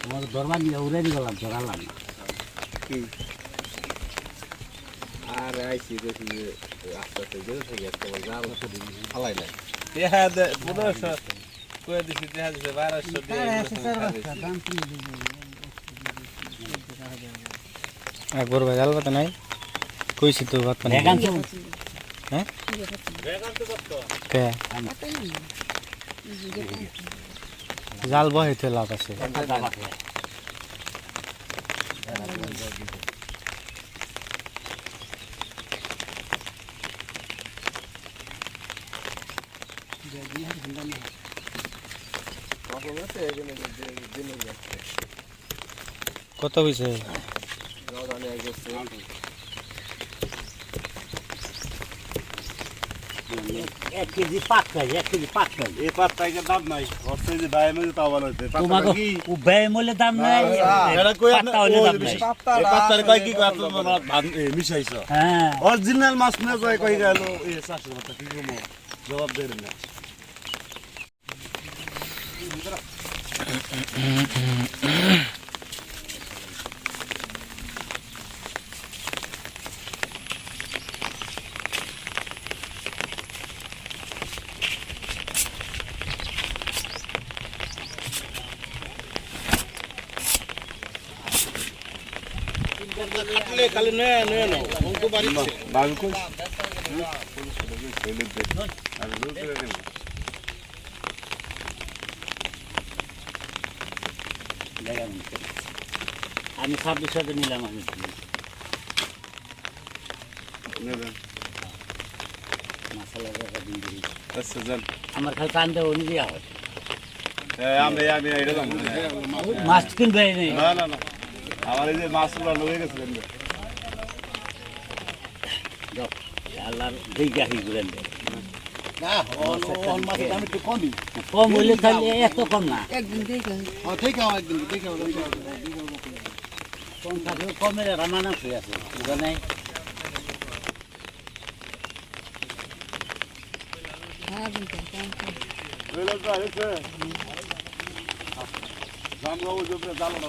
তোমার দরবার নিয়ে উড়ে দিয়ে গেলাম ধরালাম আর আইসি দেখি আস্তে আস্তে বেড়ে থাকি আজকে যাওয়ার সাথে ফালাই নাই দেখা পনেরোশো কয়ে দিছি দেখা বারোশো আকবর ভাই জাল পাতা নাই কইছি তো ভাত পানি হ্যাঁ জাল বহাইতে লাভ আছে। কত হয়েছে এক কেজি পাক্কাই এক কেজি পাক্কাই এই পাত্তাকে দাম নাই। হচ্ছে যে ব্যয় মেলে তাও ভালো হইতে তোমাকে ও ব্যয় মূল্যে দাম নাই এরা কই পাত্তা হইলে দাম নাই। এই পাত্তার হ্যাঁ। জবাব দেন না। আমি ছাব্বিশ হাজার নিলাম আমি। আমার খালি টান অনুযায়ী হয়। মাছ কিনবে না না না। আমার এই যে মাছগুলো লয়ে গেছিলেন আল্লাহর আসি ঘুরেন না অন মাছের দাম একটু কমই। কম হইলে তাহলে এত কম না। হ্যাঁ ঠিক আছে একদিন ঠিক কম কমের রামানা হয়ে আছে জোপরে জালো না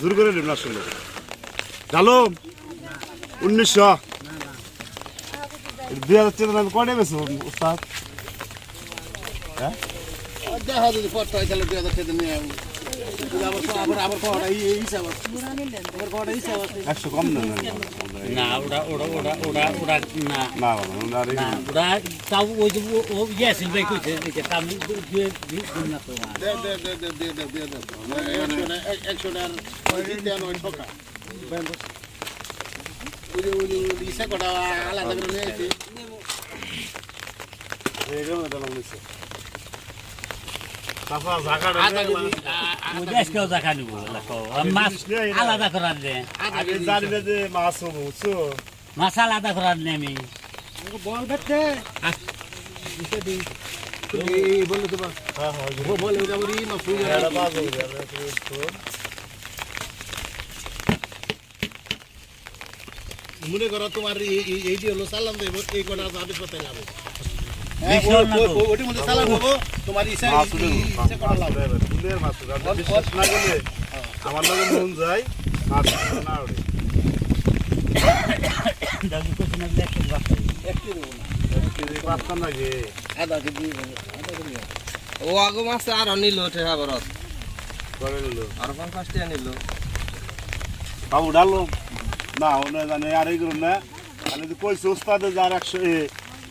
জোর করে নিম না আসলে। জানো উনিশশো। দুই হাজার চেতনা আমি কটে বেছো উস্তাদ? দেখা যদি পড়তে হয় তাহলে দুই হাজার টাকা একশো কম না না ওরা ওরা ওরা ওরা ওরা না না ওরা তাও ওই যে ও- ও ইয়েস ভাই কইছে যে তাম দিয়ে দিয়ে না তো দে দে দে দে দে দে দে দে একশো না একশো না আর দিতে ওই যে ওই যে কটা আলাদা করে নিয়ে এসে এই না তাহলে আলাদা করার দে। মাছ আলাদা করার নে আমি। বল বেতে হ্যাঁ, হ্যাঁ, বলে তো বলে। মনে করো তোমার এই দিয়ে হলো সালাম দেব এই কটা আগে পথে যাবে। আমার লগে মন যায় মাছ না ওঠে দাদু কইছে না দেখতে বাপ একটু দেবো না পাঁচটা লাগে আধা কেজি আধা কেজি ও আগো মাছে আর নিল ঠেহা বরত করে নিল। আর পঞ্চাশ টাকা নিল। বাবু ডালো না ওনে জানে আর করুন না। যদি কইছি উস্তাদে যার একশো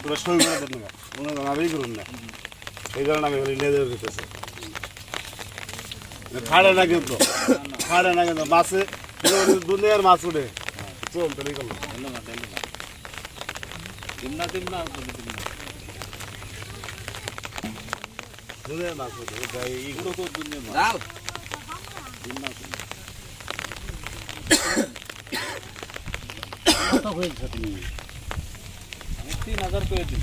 তোরা সই করে দেন না। ওনে জানে করুন না। এই কারণে আমি নিয়ে দেবে দিতেছে। খাড়ে না কিন্তু। খাড়ে না কিন্তু। মাছে দুনিয়ার মাছ উঠে। চল তাহলে দুনিয়ার মাছ উঠে। এইগুলো তো দুনিয়ার মাছ। ডাল কত হয়েছে? তুমি তিন হাজার করে দিন